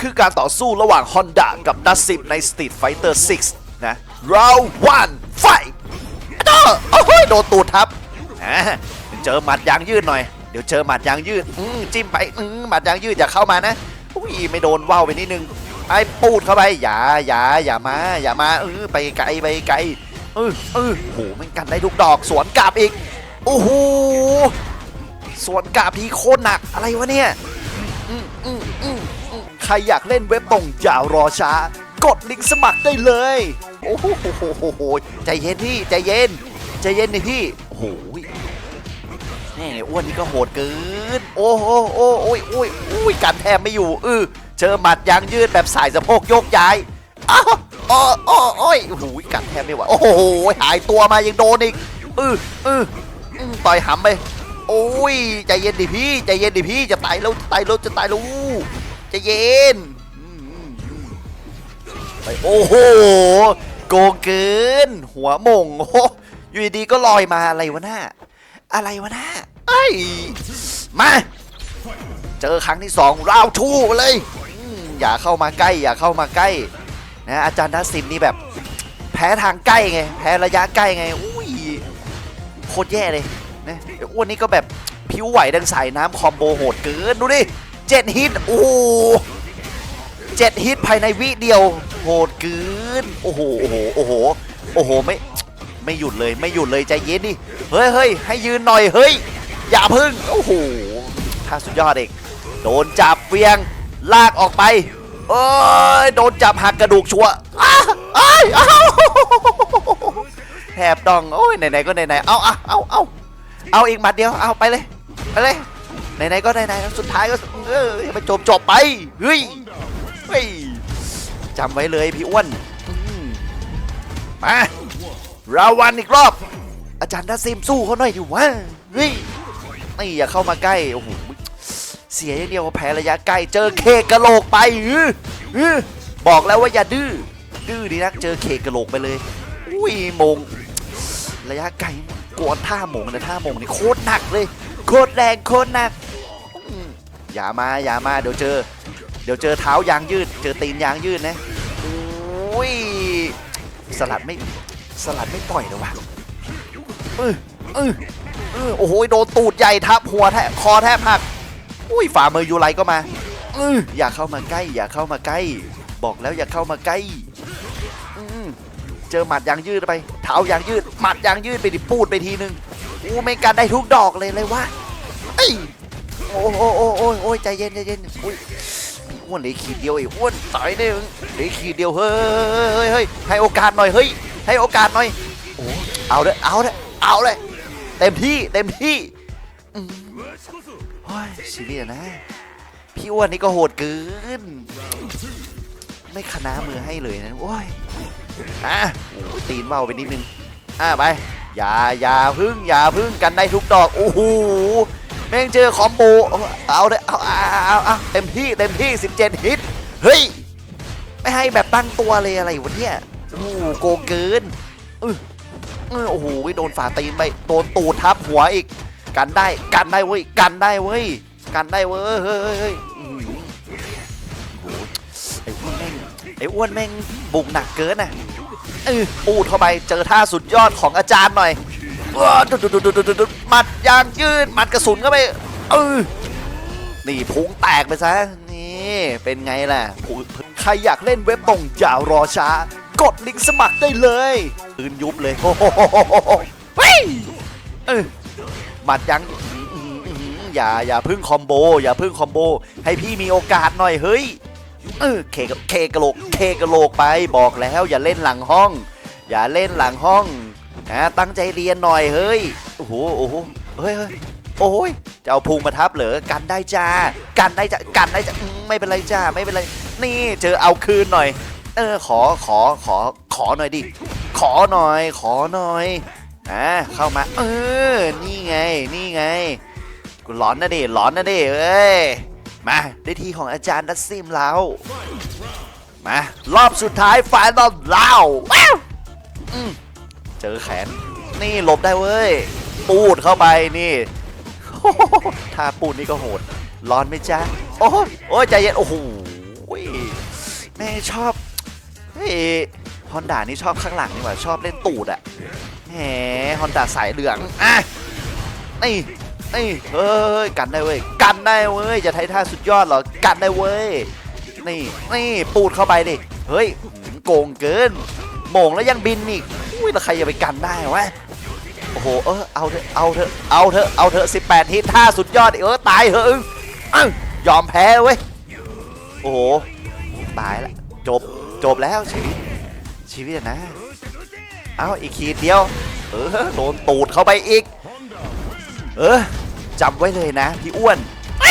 คือการต่อสู้ระหว่าง Honda กับดัสซิมใน Street Fighter 6 นะ Round 1 Fight เด้อโอ้โหโดนตูดทับอ่าเจอหมัดยางยืดหน่อย เดี๋ยวเจอหมัดยางยืดอืมจิ้มไปอืมหมัดยางยืดอย่าเข้ามานะอุ้ยไม่โดนว่าวไปนิดนึงไอ้ปูดเข้าไปอย่าอย่าอย่ามาอย่ามาเออไปไกลไปไกลเออเออโหมันกันได้ทุกดอกสวนกลับอีกโอ้โหสวนกลับทีโคตรหนักอะไรวะเนี่ยอืมอืมอืม ใครอยากเล่นเว็บตรงอย่ารอช้า กดลิงก์สมัครได้เลย โอ้โหใจเย็นพี่ใจเย็นใจเย็นนี่พี่โอ้โหแน่อ้วนนี่ก็โหดเกิน โอ้โหโอ้โอ้ยโอ้ยโอ้ยกันแทบไม่อยู่เออเจอหมัดยางยืดแบบสายสะโพกโยกย้ายอ้าวโอ้โอ้อ้ยโอ้โหกันแทบไม่ไหวโอ้โหหายตัวมายังโดนอีกออเอออืมต่อยหำไปโอ้ยใจเย็นดิพี่ใจเย็นดิพี่จะตายแล้วตายแล้วจะตายแล้ว ใจเย็นไปโอ้โหโกงเกิน หัวมงโอ้อยู่ดีๆก็ลอยมาอะไรวะหน้า อะไรวะหน้าไอ้มาเจอครั้งที่สองราวทูเลยอย่าเข้ามาใกล้ อย่าเข้ามาใกล้นะอาจารย์ทัศสินนี่แบบ แพ้ทางใกล้ไง แพ้ระยะใกล้ไงอุ้ยโคตรแย่เลยนะอ้วนนี่ก็แบบผิวไหวดังสายน้ำคอมโบโหดเกินดูดิ เจ็ดฮิต โอ้เจ็ดฮิตภายในวิเดียวโหดเกินโอ้โหโอ้โหโอ้โหโอ้โหไม่ไม่หยุดเลยไม่หยุดเลยใจเย็นดิเฮ้ยเฮ้ยให้ยืนหน่อยเฮ้ยอย่าพึ่งโอ้โหท่าสุดยอดเองโดนจับเวียงลากออกไปเอ้ยโดนจับหักกระดูกชัวอ้าอ้ายอ้าแทบต้องโอ้ยไหนๆก็ไหนๆเอาเอาเอาเอาเอาอีกหมัดเดียวเอาไปเลยไปเลย ไหนๆก็ไหนๆแล้วสุดท้ายก็เออให้มันจบจบไปเฮ้ยเฮ้ยจำไว้เลยพี่อ้วนมาราวันอีกรอบ อาจารย์ดัซซิมสู้เขาหน่อยดิวะเฮ้ยนี่อย่าเข้ามาใกล้โอ้โหเสียอย่างเดียวแพ้ระยะใกล้เจอเคกระโหลกไปเออบอกแล้วว่าอย่าดื้อดื้อดีนักเจอเคกระโหลกไปเลยอุ้ยมง ระยะไกลกวนท่าหมงนะท่าหมงนี่โคตรหนักเลย โคตรแรงโคตรหนัก อย่ามาอย่ามาเดี๋ยวเจอ เดี๋ยวเจอเท้ายางยืด เจอตีนยางยืดนะอุ้ยสลัดไม่สลัดไม่ปล่อยนะวะเออเออเออโอ้โหโดนตูดใหญ่ทับหัวแทบคอแทบหักอุ้ยฝ่ามือยูไรก็มาเอออย่าเข้ามาใกล้ อย่าเข้ามาใกล้ บอกแล้วอย่าเข้ามาใกล้อืเจอหมัดยางยืดไป เท้ายางยืด หมัดยางยืดไปดิปูดไปทีนึงอู้ไม่กันได้ทุกดอกเลยเลยวะเอ้ โอ้โอ้โอ้โอ้โอ้ยใจเย็นใจเย็นอุ้ยอ้วนเหลือขีดเดียวไอ้อ้วนต่อยได้มึงเหลือขีดเดียวเฮ้ยเฮ้ยเฮ้ยให้โอกาสหน่อยเฮ้ยให้โอกาสหน่อยโอ้เอาเลยเอาเลยเอาเลยเต็มที่เต็มที่โอ้ยซีเรียนะพี่อ้วนนี่ก็โหดเกินไม่คณามือให้เลยนะโอ้ยอะตีนเบาไปนิดนึงอะไปอย่าอย่าพึ่งอย่าพึ่งกันได้ทุกดอกโอ้โห แม่งเจอคอมโบเอาเลยเอาเอาเอาเอ็มที่เต็มที่ 17 ฮิตเฮ้ยไม่ให้แบบตั้งตัวเลยอะไรวะเนี่ยโอ้โหโกเกินเออโอ้โหโดนฝ่าตีนไปโดนตูดทับหัวอีก กันได้กันได้เว้ยกันได้เว้ยกันได้เว้ยเฮ้ยไอ้อ้วนแม่งไอ้อ้วนแม่งบุกหนักเกินน่ะเออปูดเข้าไปเจอท่าสุดยอดของอาจารย์หน่อย ดุดดุดดุดดุดหมัดยางยืดหมัดกระสุนเข้าไปเออนี่พุงแตกไปซะนี่เป็นไงล่ะใครอยากเล่นเว็บตรงอย่ารอช้า กดลิงก์สมัครได้เลยปืนยุบเลยโอ้โหเฮ้ยเออหมัดยังอื้อหืออื้อหืออย่าอย่าพึ่งคอมโบ อย่าพึ่งคอมโบ ให้พี่มีโอกาสหน่อยเฮ้ยเออเคกเคกะโหลกเคกะโหลกไปบอกแล้ว อย่าเล่นหลังห้อง อย่าเล่นหลังห้อง นะตั้งใจเรียนหน่อยเฮ้ยโอ้โหโอ้โหเฮ้ยเฮ้ยโอ้ยจะเอาพุงมาทับเหรอกันได้จ้ากันได้จ้ากันได้จ้าไม่เป็นไรจ้าไม่เป็นไร นี่เจอเอาคืนหน่อย เออขอขอขอขอหน่อยดิขอหน่อย ขอหน่อยอ่าเข้ามา เออ นี่ไง นี่ไงกูหลอนนะดิหลอนนะดิเอ้ยมาได้ทีของอาจารย์ดัซซิมแล้วมารอบสุดท้ายฝ่ายรอบลาวว้าวอืม เจอแขน นี่หลบได้เว้ย ปูดเข้าไปนี่โอ้โหท่าปูดนี่ก็โหด ร้อนไหมจ๊ะ โอ้โหโอ้ยใจเย็น โอ้โหแม่ชอบ เฮ้ยฮอนด้านี่ชอบข้างหลังนี่หว่า ชอบเล่นตูดอะแหมฮอนด้าสายเหลือง อะ นี่ นี่ เฮ้ย กันได้เว้ย กันได้เว้ย จะไทยท่าสุดยอดเหรอ กันได้เว้ย นี่ นี่ ปูดเข้าไปดิ เฮ้ย โกงเกิน โมงแล้วยังบินอีก ยแล้วใครจะไปกันได้วะโอ้โหเออเอาเถอะเอาเถอะเอาเถอะเอาเถอะ18ฮิตท่าสุดยอดอีเออตายเถอะอ้ยอมแพ้เว้ยโอ้โหตายละจบจบแล้วชีวิตชีวิตนะเอาอีกขีดเดียวเออโดนตูดเข้าไปอีก เออจำไว้เลยนะพี่อ้วนไอ